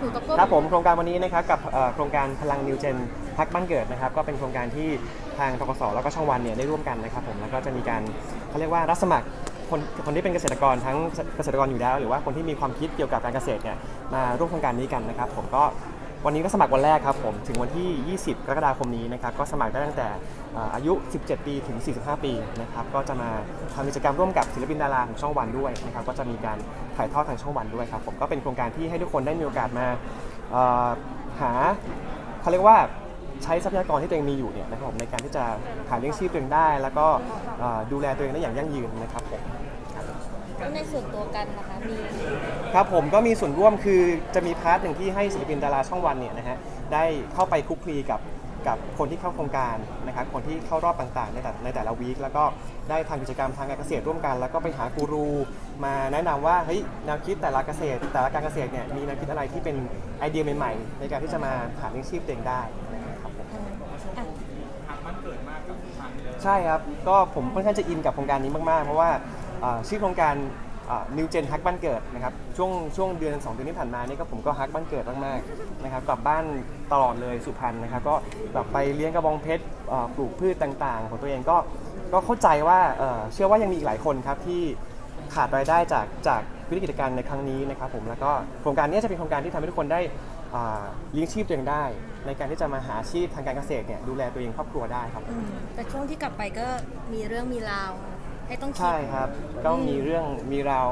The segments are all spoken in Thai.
หนูกับก็ครับผมโครงการวันนี้นะครับกับเอ่อโครงการพลังนิวเจนพักบ้านเกิดนะครับ ก็เป็นโครงการที่ทางทกสแล้วก็ช่องวันเนี่ยได้ร่วมกันนะครับผมแล้วก็จะมีการเขาเรียกว่ารับสมัครคนคนที่เป็นเกษตรกรทั้งเกษตรกรอยู่แล้ว หรือว่าคนที่มีความคิดเกี่ยวกับการเกษตรเนี่ยมาร่วมโครงการนี้กันนะครับ ผมก็ วันนี้ก็สมัครวันแรกครับผมถึงวันที่ 20 กรกฎาคมนี้นะครับก็สมัครได้ตั้งแต่อายุ 17 ปีถึง 45 ปีนะครับก็จะมาทำกิจกรรมร่วมกับศิลปินดาราของช่องวันด้วยนะครับก็จะมีการถ่ายทอดทางช่องวันด้วยครับผมก็เป็นโครงการที่ให้ทุกคนได้มีโอกาสมาหาเขาเรียกว่าใช้ทรัพยากรที่ตัวเองมีอยู่เนี่ยนะครับผมในการที่จะหาเลี้ยงชีพตัวเองได้ แล้วก็ดูแลตัวเองได้อย่างยั่งยืนนะครับผม แล้วในส่วนตัวกันนะคะมีครับผมก็มีส่วนร่วมคือจะมีพาร์ทหนึ่งที่ให้ศิลปินดาราช่องวันเนี่ยนะฮะได้เข้าไปคลุกคลีกับกับคนที่เข้าโครงการนะครับคนที่เข้ารอบต่างๆ ในแต่ในแต่ละวีคแล้วก็ได้ทำกิจกรรมทางการเกษตรร่วมกัน แล้วก็ไปหากูรูมาแนะนำว่าเฮ้ยแนวคิดแต่ละเกษตร แต่ละการเกษตรเนี่ยมีแนวคิดอะไรที่เป็นไอเดียใหม่ๆ ในการที่จะมาหาเลี้ยงชีพตัวเองได้ครับผม อะใช่ครับ ก็ผมค่อนข้างจะอินกับโครงการนี้มาก ๆ เพราะว่าเอ่อ ชื่อโครงการนิวเจนฮักบ้านเกิดนะครับช่วงช่วงเดือน2เดือนที่ผ่านมานี่ก็ผมก็ฮักบ้านเกิดมากๆนะครับกลับบ้านตลอดเลยสุพรรณนะครับก็แบบไปเลี้ยงกระบองเพชรปลูกพืชต่างๆ ของตัวเองก็ก็เข้าใจว่าเชื่อว่ายังมีอีกหลายคนครับที่ขาดรายได้จากจากวิกิจการในครั้งนี้นะครับผมแล้วก็โครงการนี้จะเป็นโครงการที่ทำให้ทุกคนได้เลี้ยงชีพตัวเองได้ ในการที่จะมาหาชีพทางการเกษตรเนี่ยดูแลตัวเองครอบครัวได้ครับแต่ช่วงที่กลับไปก็มีเรื่องมีราว ให้ต้องคิด ใช่ครับ ก็มีเรื่องมีราว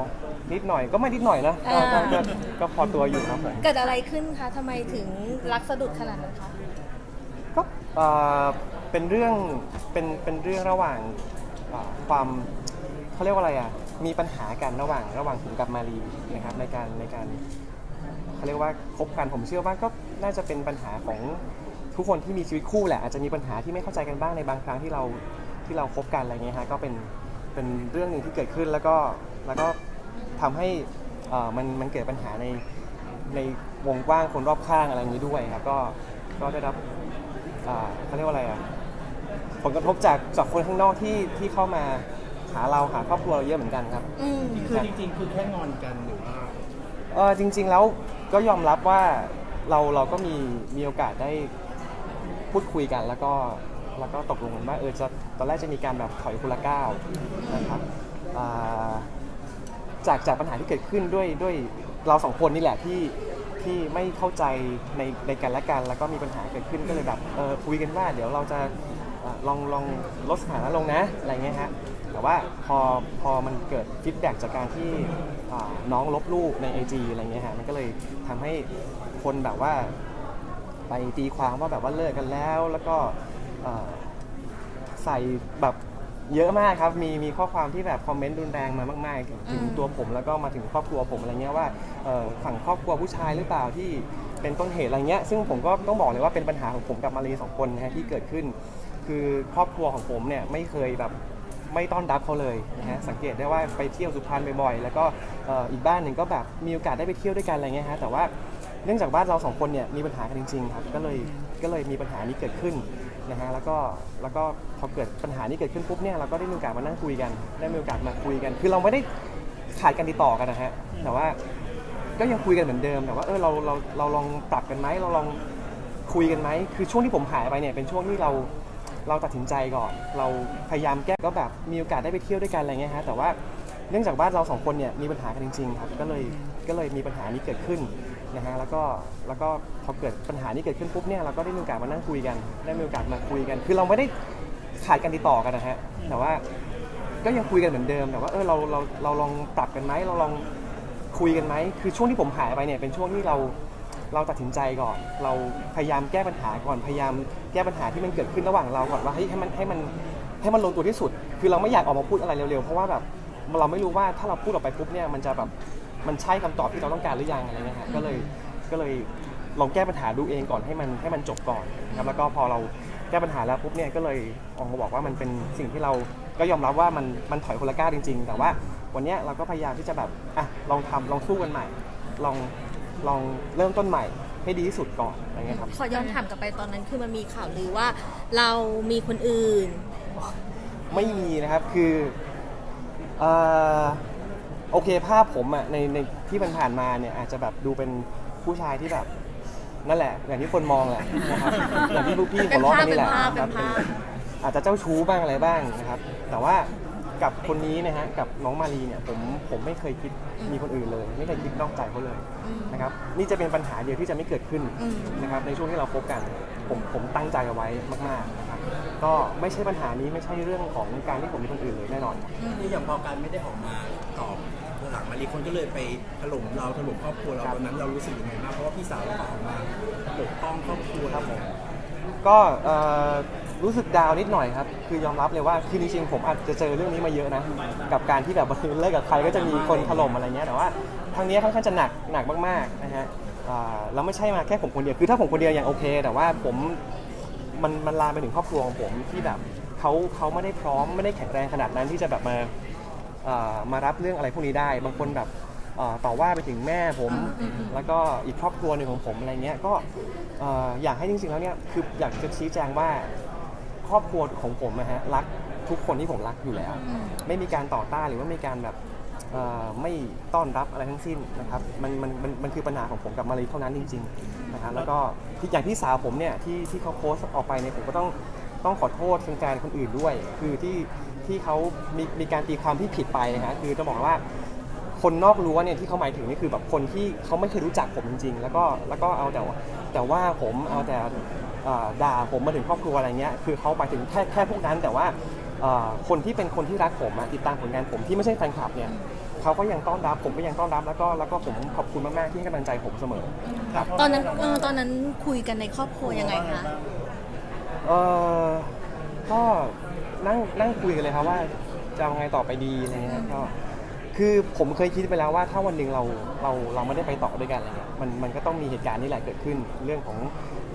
นิดหน่อยก็ไม่นิดหน่อยนะก็ก็ก็ก็พอตัวอยู่ครับผมเกิดอะไรขึ้นคะทำไมถึงรักสะดุดขนาดนั้นคะก็เอ่อเป็นเรื่องเป็นเป็นเรื่องระหว่างเอ่อความเขาเรียกว่าอะไรอะมีปัญหากันระหว่างระหว่างผมกับมารีนะครับในการในการเขาเรียกว่าคบกันผมเชื่อว่าก็น่าจะเป็นปัญหาของทุกคนที่มีชีวิตคู่แหละอาจจะมีปัญหาที่ไม่เข้าใจกันบ้างในบางครั้งที่เราที่เราคบกันอะไรเงี้ยฮะก็เป็น เป็นเรื่องหนึ่งที่เกิดขึ้นแล้วก็แล้วก็ทำให้เอ่อมันมันเกิดปัญหาในในวงกว้างคนรอบข้างอะไรอย่างนี้ด้วยครับก็ก็ได้รับอ่าเขาเรียกว่าอะไรอะผลกระทบจากจากคนข้างนอกที่ที่เข้ามาหาเราหาครอบครัวเราเยอะเหมือนกันครับ อืมคือจริงๆ คือแค่งอนกันหรือว่า เออจริง ๆ แล้วก็ยอมรับว่าเราเราก็มีมีโอกาสได้พูดคุยกัน แล้วก็ แล้วก็ตกลงกันว่าเออจะตอนแรกจะมีการแบบถอยคนละก้าวนะครับอ่าจากจากปัญหาที่เกิดขึ้นด้วยด้วยเราสองคนนี่แหละที่ที่ไม่เข้าใจในในกันและกัน แล้วก็มีปัญหาเกิดขึ้นก็เลยแบบเออคุยกันว่า เดี๋ยวเราจะเอ่อลองลองลดสถานะลงนะอะไรเงี้ยฮะแต่ว่าพอพอมันเกิดฟีดแบ็กจากการที่อ่าน้องลบรูปใน IG อะไรเงี้ยฮะมันก็เลยทำให้คนแบบว่า ไปตีความว่าแบบว่าเลิกกันแล้ว แล้วก็ เอ่อใส่แบบเยอะมากครับ มีมีข้อความที่แบบคอมเมนต์รุนแรงมามากๆ ถึงตัวผมแล้วก็มาถึงครอบครัวผมอะไรเงี้ยว่าเอ่อฝั่งครอบครัวผู้ชายหรือเปล่าที่เป็นต้นเหตุอะไรเงี้ย ซึ่งผมก็ต้องบอกเลยว่าเป็นปัญหาของผมกับมารีสองคนนะฮะที่เกิดขึ้น คือครอบครัวของผมเนี่ยไม่เคยแบบไม่ต้อนรับเขาเลยนะฮะสังเกตได้ว่าไปเที่ยวสุพรรณบ่อยๆ แล้วก็เอ่ออีกบ้านหนึ่งก็แบบมีโอกาสได้ไปเที่ยวด้วยกันอะไรเงี้ยฮะแต่ว่าเนื่องจากบ้านเราสองคนเนี่ยมีปัญหากันจริงๆครับก็เลยก็เลยมีปัญหานี้เกิดขึ้น นะฮะแล้วก็แล้วก็พอเกิดปัญหานี้เกิดขึ้นปุ๊บเนี่ยเราก็ได้มีโอกาสมานั่งคุยกัน ได้มีโอกาสมาคุยกัน คือเราไม่ได้ขาดการติดต่อกันนะฮะแต่ว่าก็ยังคุยกันเหมือนเดิมแต่ว่าเออเราเราเราลองปรับกันไหมเราลองคุยกันไหมคือช่วงที่ผมหายไปเนี่ยเป็นช่วงที่เราเราตัดสินใจก่อน เราพยายามแก้ก็แบบมีโอกาสได้ไปเที่ยวด้วยกันอะไรเงี้ยฮะแต่ว่าเนื่องจากบ้านเราสองคนเนี่ยมีปัญหากันจริงๆครับก็เลยก็เลยมีปัญหานี้เกิดขึ้น นะฮะแล้วก็แล้วก็พอเกิดปัญหานี้เกิดขึ้นปุ๊บเนี่ยเราก็ได้มีโอกาสมานั่งคุยกันได้มีโอกาสมาคุยกัน คือเราไม่ได้ขาดการติดต่อกันนะฮะแต่ว่าก็ยังคุยกันเหมือนเดิมแต่ว่าเออเราเราเราลองปรับกันไหมเราลองคุยกันไหมคือช่วงที่ผมหายไปเนี่ยเป็นช่วงที่เราเราตัดสินใจก่อน เราพยายามแก้ปัญหาก่อนพยายามแก้ปัญหาที่มันเกิดขึ้นระหว่างเราก่อนว่าเฮ้ยให้มันให้มันให้มันลงตัวที่สุด คือเราไม่อยากออกมาพูดอะไรเร็วๆเพราะว่าแบบเราไม่รู้ว่าถ้าเราพูดออกไปปุ๊บเนี่ยมันจะแบบ มันใช่คำตอบที่เราต้องการหรือยังอะไรเงี้ยฮะก็เลยก็เลยลองแก้ปัญหาดูเองก่อนให้มันให้มันจบก่อนนะครับแล้วก็พอเราแก้ปัญหาแล้วปุ๊บเนี่ยก็เลยออกมาบอกว่ามันเป็นสิ่งที่เราก็ยอมรับว่ามันมันถอยคนละก้าวจริง ๆ แต่ว่าวันเนี้ยเราก็พยายามที่จะแบบอะลองทำลองสู้กันใหม่ ลองลองเริ่มต้นใหม่ให้ดีที่สุดก่อนอะไรเงี้ยครับ ขอย้อนถามกลับไปตอนนั้นคือมันมีข่าวลือว่า เรามีคนอื่น ไม่มีนะครับ คือเอ่อ โอเคภาพผมอะในในที่มันผ่านมาเนี่ยอาจจะแบบดูเป็นผู้ชายที่แบบ นั่นแหละ อย่างที่คนมองแหละนะครับอย่างที่พวกพี่หัวเราะกันนี่แหละเป็นภาพครับเป็นภาพ อาจจะเจ้าชู้บ้างอะไรบ้างนะครับ แต่ว่ากับคนนี้นะฮะกับน้องมารีเนี่ยผมผมไม่เคยคิดมีคนอื่นเลย ไม่เคยคิดนอกใจเขาเลยอืม นะครับนี่จะเป็นปัญหาเดียวที่จะไม่เกิดขึ้นอืม นะครับในช่วงที่เราคบกันผมผมตั้งใจเอาไว้มากๆนะครับก็ไม่ใช่ปัญหานี้ไม่ใช่เรื่องของการที่ผมมีคนอื่นเลยแน่นอนครับนี่อย่างพอการไม่ได้ออกมาตอบหลัง มารีคนก็เลยไปถล่มเราถล่มครอบครัวเราตอนนั้นเรารู้สึกยังไงบ้างเพราะว่าพี่สาวเราก็ออกมาปกป้องครอบครัวครับผมก็เอ่อรู้สึกดาวน์นิดหน่อยครับ คือยอมรับเลยว่าคือจริงๆผมอาจจะเจอเรื่องนี้มาเยอะนะ กับการที่แบบเลิกกับใครก็จะมีคนถล่มอะไรเงี้ยแต่ว่าทางเนี้ยค่อนข้างจะหนักหนักมากๆนะฮะอ่าแล้วไม่ใช่มาแค่ผมคนเดียวคือถ้าผมคนเดียวยังโอเค แต่ว่าผมมันมันลามไปถึงครอบครัวของผมที่แบบเขาเขาไม่ได้พร้อมไม่ได้แข็งแรงขนาดนั้นที่จะแบบมา อ่อมารับเรื่องอะไรพวกนี้ได้ บางคนแบบเอ่อต่อว่าไปถึงแม่ผมอืมอืมแล้วก็อีกครอบครัวหนึ่งของผมอะไรเงี้ยก็เอ่ออยากให้จริงๆแล้วเนี่ยคืออยากจะชี้แจงว่าครอบครัวของผมนะฮะรักทุกคนที่ผมรักอยู่แล้วอืมไม่มีการต่อต้านหรือว่ามีการแบบเอ่อไม่ต้อนรับอะไรทั้งสิ้นนะครับมันมันมันมันคือปัญหาของผมกับมารีเท่านั้นจริงๆนะครับแล้วก็ที่อย่างที่สาวผมเนี่ยที่ที่เขาโพสต์ออกไปเนี่ยผมก็ต้องต้องขอโทษแฟนๆคนอื่นด้วย คือที่ ที่เขามีมีการตีความที่ผิดไปนะฮะคือจะบอกว่าคนนอกรั้วเนี่ยที่เขาหมายถึงนี่คือแบบคนที่เขาไม่เคยรู้จักผมจริง ๆ แล้วก็แล้วก็เอาแต่ว่าแต่ว่าผมเอาแต่เอ่อด่าผมมาถึงครอบครัวอะไรเงี้ยคือเขาหมายถึงแค่แค่พวกนั้นแต่ว่าเอ่อคนที่เป็นคนที่รักผมอะติดตามผลงานผมที่ไม่ใช่แฟนคลับเนี่ยเขาก็ยังต้อนรับผมก็ยังต้อนรับแล้วก็แล้วก็ผมขอบคุณมากๆที่ให้กำลังใจผมเสมอครับตอนนั้นเออตอนนั้นคุยกันในครอบครัวยังไงคะเออก็ นั่งนั่งคุยกันเลยครับว่าจะเอาไงต่อไปดีอะไรเงี้ยก็คือผมเคยคิดไปแล้วว่าถ้าวันหนึ่งเราเราเราไม่ได้ไปต่อด้วยกันอะไรเงี้ยมันมันก็ต้องมีเหตุการณ์นี้แหละเกิดขึ้น เรื่องของ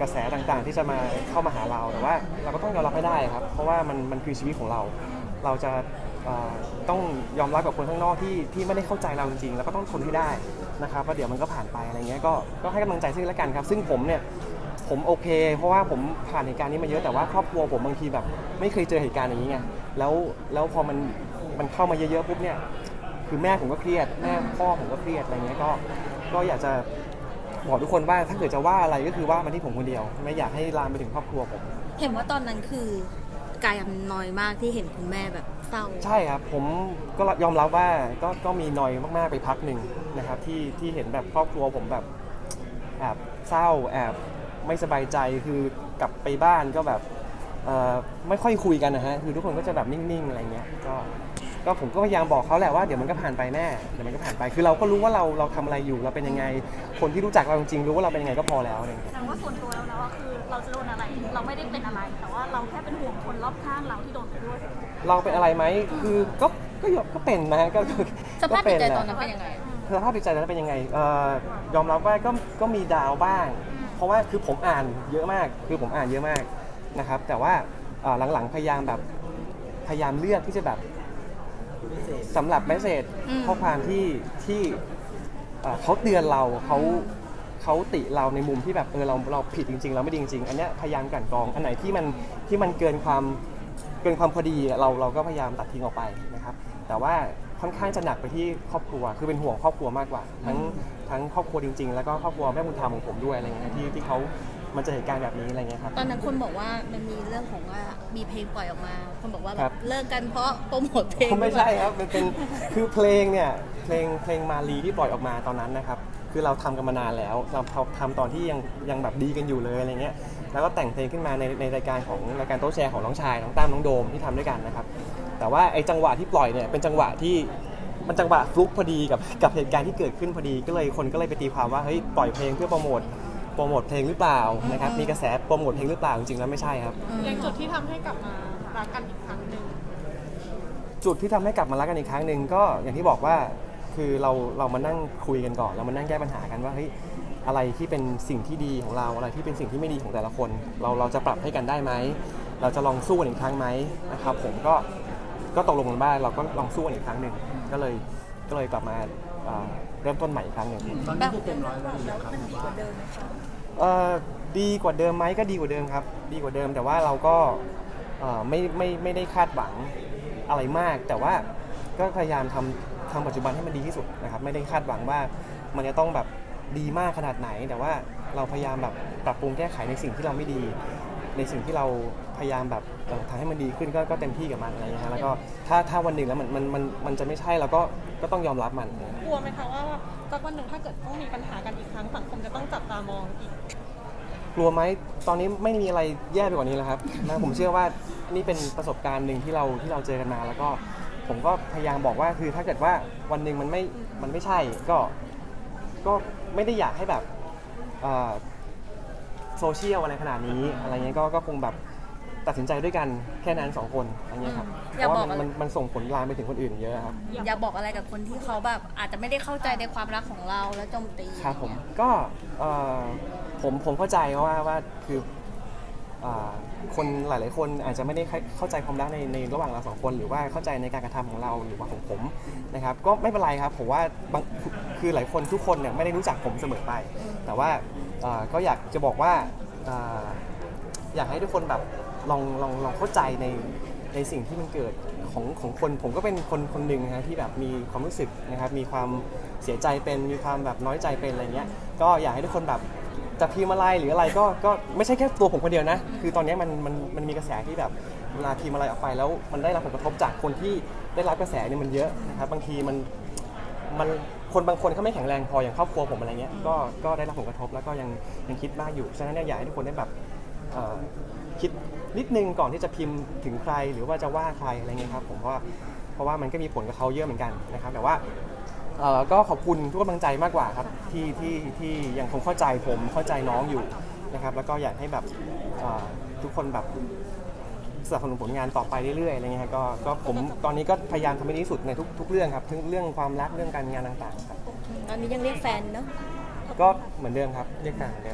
กระแสต่างๆ ที่จะมาเข้ามาหาเราแต่ว่า เราก็ต้องยอมรับให้ได้ครับ เพราะว่ามันมันคือชีวิตของเรา เราจะเอ่อต้องยอมรับกับคนข้างนอกที่ที่ไม่ได้เข้าใจเราจริงๆ แล้วก็ต้องทนให้ได้นะครับว่าเดี๋ยวมันก็ผ่านไปอะไรเงี้ยก็ก็ให้กำลังใจซึ่งกันและกันครับ ซึ่งผมเนี่ย ผมโอเค เพราะว่าผมผ่านเหตุการณ์นี้มาเยอะแต่ว่าครอบครัวผมบางทีแบบ ไม่เคยเจอเหตุการณ์อย่างนี้ไงแล้วแล้วพอมันมันเข้ามาเยอะๆปุ๊บเนี่ย คือแม่ผมก็เครียดแม่พ่อผมก็เครียดอะไรเงี้ยก็ก็อยากจะบอกทุกคนว่าถ้าเกิดจะว่าอะไรก็คือว่ามาที่ผมคนเดียว ไม่อยากให้ลามไปถึงครอบครัวผมเห็นว่าตอนนั้นคือกายน้อยมากที่เห็นคุณแม่แบบเศร้า ใช่ครับผมก็ยอมรับว่าก็ก็มีนอยมากๆไปพักหนึ่งนะครับที่ที่เห็นแบบครอบครัวผมแบบแอบเศร้าแอบ ไม่สบายใจคือกลับไปบ้านก็แบบเอ่อไม่ค่อยคุยกันนะฮะคือทุกคนก็จะแบบนิ่งๆอะไรเงี้ยก็ก็ผมก็พยายามบอกเขาแหละว่าเดี๋ยวมันก็ผ่านไปแน่เดี๋ยวมันก็ผ่านไปคือเราก็รู้ว่าเราเราทำอะไรอยู่เราเป็นยังไง คนที่รู้จักเราจริงๆรู้ว่าเราเป็นยังไงก็พอแล้วอะไรเงี้ยแสดงว่าส่วนตัวแล้วนะว่าคือเราจะโดนอะไรเราไม่ได้เป็นอะไร แต่ว่าเราแค่เป็นห่วงคนรอบข้างเราที่โดนไปด้วยเราเป็นอะไรไหมคือก็ก็ยอมก็เป็นนะฮะก็ก็สภาพจิตใจก็ตแหอนละนั้นเป็นยังไงสภาพจิตใจตอนนั้นเป็นยังไงเอ่อยอมรับว่าก็ก็มีดาวบ้าง เพราะว่าคือผมอ่านเยอะมาก คือผมอ่านเยอะมากนะครับ แต่ว่าเอ่อหลังๆพยายามแบบพยายามเลือกที่จะแบบสำหรับเมสเซจอืม ข้อความที่ที่เอ่อเขาเตือนเราเขาเขาติเราในมุมที่แบบเออเราเราผิดจริง ๆ เราไม่ดีจริง ๆ อันเนี้ยพยายามกลั่นกรองอันไหนที่มันที่มันเกินความเกินความพอดีเราเราก็พยายามตัดทิ้งออกไปนะครับ แต่ว่า ค่อนข้างจะหนักไปที่ครอบครัว คือเป็นห่วงครอบครัวมากกว่า ทั้งทั้งครอบครัวจริง ๆ แล้วก็ครอบครัวแม่บุญธรรมของผมด้วยอะไรเงี้ยที่ที่เขามันเจะเหตุการณ์แบบนี้อะไรเงี้ยครับ ตอนนั้นคนบอกว่ามันมีเรื่องของว่ามีเพลงปล่อยออกมา คนบอกว่าแบครับบ เลิกกันเพราะโปรโมทเพลงไม่ใช่ครับมันเป็นคือเพลงเนี่ยเพลงเพลงมาลีที่ปล่อยออกมาตอนนั้นนะครับ คือเราทำกันมานานแล้วเราเราทำตอนที่ยังยังแบบดีกันอยู่เลยอะไรเงี้ยแล้วก็แต่งเพลงขึ้นมาในในรายการของรายการโต๊ะแชร์ของน้องชายน้องตั้มน้องโดมที่ทำด้วยกันนะครับ แต่ว่าไอ้จังหวะที่ปล่อยเนี่ยเป็นจังหวะที่มันจังหวะฟลุกพอดีกับกับเหตุการณ์ที่เกิดขึ้นพอดีก็เลยคนก็เลยไปตีความว่าเฮ้ยปล่อยเพลงเพื่อโปรโมทโปรโมทเพลงหรือเปล่านะครับมีกระแสโปรโมทเพลงหรือเปล่าจริงๆแล้วไม่ใช่ครับอืมอย่างจุดที่ทำให้กลับมารักกันอีกครั้งหนึ่งจุดที่ทำให้กลับมารักกันอีกครั้งหนึ่งก็อย่างที่บอกว่าคือเราเรามานั่งคุยกันก่อน เรามานั่งแก้ปัญหากันว่าเฮ้ยอะไรที่เป็นสิ่งที่ดีของเราอะไรที่เป็นสิ่งที่ไม่ดีของแต่ละคน เราเราจะปรับให้กันได้ไหมเราจะลองสู้กันอีกครั้งไหมนะครับผมก็ ก็ตกลงกันว่าเราก็ลองสู้กันอีกครั้งหนึ่งก็เลยก็เลยกลับมาเอ่อเริ่มต้นใหม่อีกครั้งหนึ่งตอนนี้คือเต็มร้อยแล้วหรือยังครับหรือว่าเอ่อดีกว่าเดิมไหมก็ดีกว่าเดิมครับ ดีกว่าเดิมแต่ว่าเราก็เอ่อไม่ไม่ไม่ได้คาดหวังอะไรมาก แต่ว่าก็พยายามทำทำปัจจุบันให้มันดีที่สุดนะครับไม่ได้คาดหวังว่ามันจะต้องแบบดีมากขนาดไหน แต่ว่าเราพยายามแบบปรับปรุงแก้ไขในสิ่งที่เราไม่ดี ในสิ่งที่เรา พยายามแบบเอ่อทำให้มันดีขึ้นก็ก็เต็มที่กับมันอะไรเงี้ยฮะแล้วก็ถ้าถ้าวันหนึ่งแล้วมันมันมันมันจะไม่ใช่เราก็ก็ต้องยอมรับมัน กลัวไหมคะว่าสักวันหนึ่งถ้าเกิดต้องมีปัญหากันอีกครั้งสังคมจะต้องจับตามองอีก กลัวไหมตอนนี้ไม่มีอะไรแย่ไปกว่านี้แล้วครับ นะผมเชื่อว่านี่เป็นประสบการณ์หนึ่งที่เราที่เราเจอกันมา แล้วก็ผมก็พยายามบอกว่าคือถ้าเกิดว่าวันหนึ่งมันไม่มันไม่ใช่ก็ก็ไม่ได้อยากให้แบบเอ่อโซเชียลอะไรขนาดนี้อะไรเงี้ยก็ก็คงแบบ ตัดสินใจด้วยกันแค่นั้นสองคนอะไรเงี้ยครับอืมเพอยากราะบว่าอก มันอะไรมันมันส่งผลลามไปถึงคนอื่นเยอะครับ อยากบอกอะไรกับคนที่เขาแบบ อาจจะไม่ได้เข้าใจในความรักของเราแล้วโจมตีครับผมอย่างเงี้ยก็เอ่อผมผมเข้าใจว่าว่าคืออ่าคนหลาย ๆ คนอาจจะไม่ได้เข้าใจความรักในในระหว่างเราสองคนหรือว่าเข้าใจในการกระทำของเราหรือว่าของผมนะครับ ก็ไม่เป็นไรครับผมว่าบางคือหลายคนทุกคนเนี่ยไม่ได้รู้จักผมเสมอไป แต่ว่าเอ่อก็อยากจะบอกว่าอ่าอยากให้ทุกคนแบบ ลองลองลองเข้าใจในในสิ่งที่มันเกิดของของคน ผมก็เป็นคนคนหนึ่งนะฮะที่แบบมีความรู้สึกนะครับมีความเสียใจเป็นมีความแบบน้อยใจเป็นอะไรเงี้ยก็อยากให้ทุกคนแบบจะพิมพ์อะไรหรืออะไรก็ก็ไม่ใช่แค่ตัวผมคนเดียวนะ คือตอนนี้มันมันมันมีกระแสที่แบบเวลาพิมพ์อะไรออกไปแล้วมันได้รับผลกระทบจากคนที่ได้รับกระแสเนี่ยมันเยอะนะครับบางทีมันมันคนบางคนเขาไม่แข็งแรงพออย่างครอบครัวผมอะไรเงี้ยก็ก็ได้รับผลกระทบแล้วก็ยังยังคิดมากอยู่ฉะนั้นเนี่ยอยากให้ทุกคนได้แบบคิด นิดนึงก่อนที่จะพิมพ์ถึงใครหรือว่าจะว่าใครอะไรเงี้ยครับผมเพราะว่าเพราะว่ามันก็มีผลกับเขาเยอะเหมือนกันนะครับแต่ว่าเอ่อก็ขอบคุณทุกกำลังใจมากกว่าครับที่ที่ที่ยังคงเข้าใจผมเข้าใจน้องอยู่นะครับแล้วก็อยากให้แบบเอ่อทุกคนแบบสนับสนุนผลงานต่อไปเรื่อยๆอะไรเงี้ยครับก็ก็ผมตอนนี้ก็พยายามทำให้ดีที่สุดในทุกทุกเรื่องครับทั้งเรื่องความรักเรื่องการงานต่างๆครับตอนนี้ยังเรียกแฟนเนาะ ก็เหมือนเดิมครับเรียกแฟนเหมือนเดิม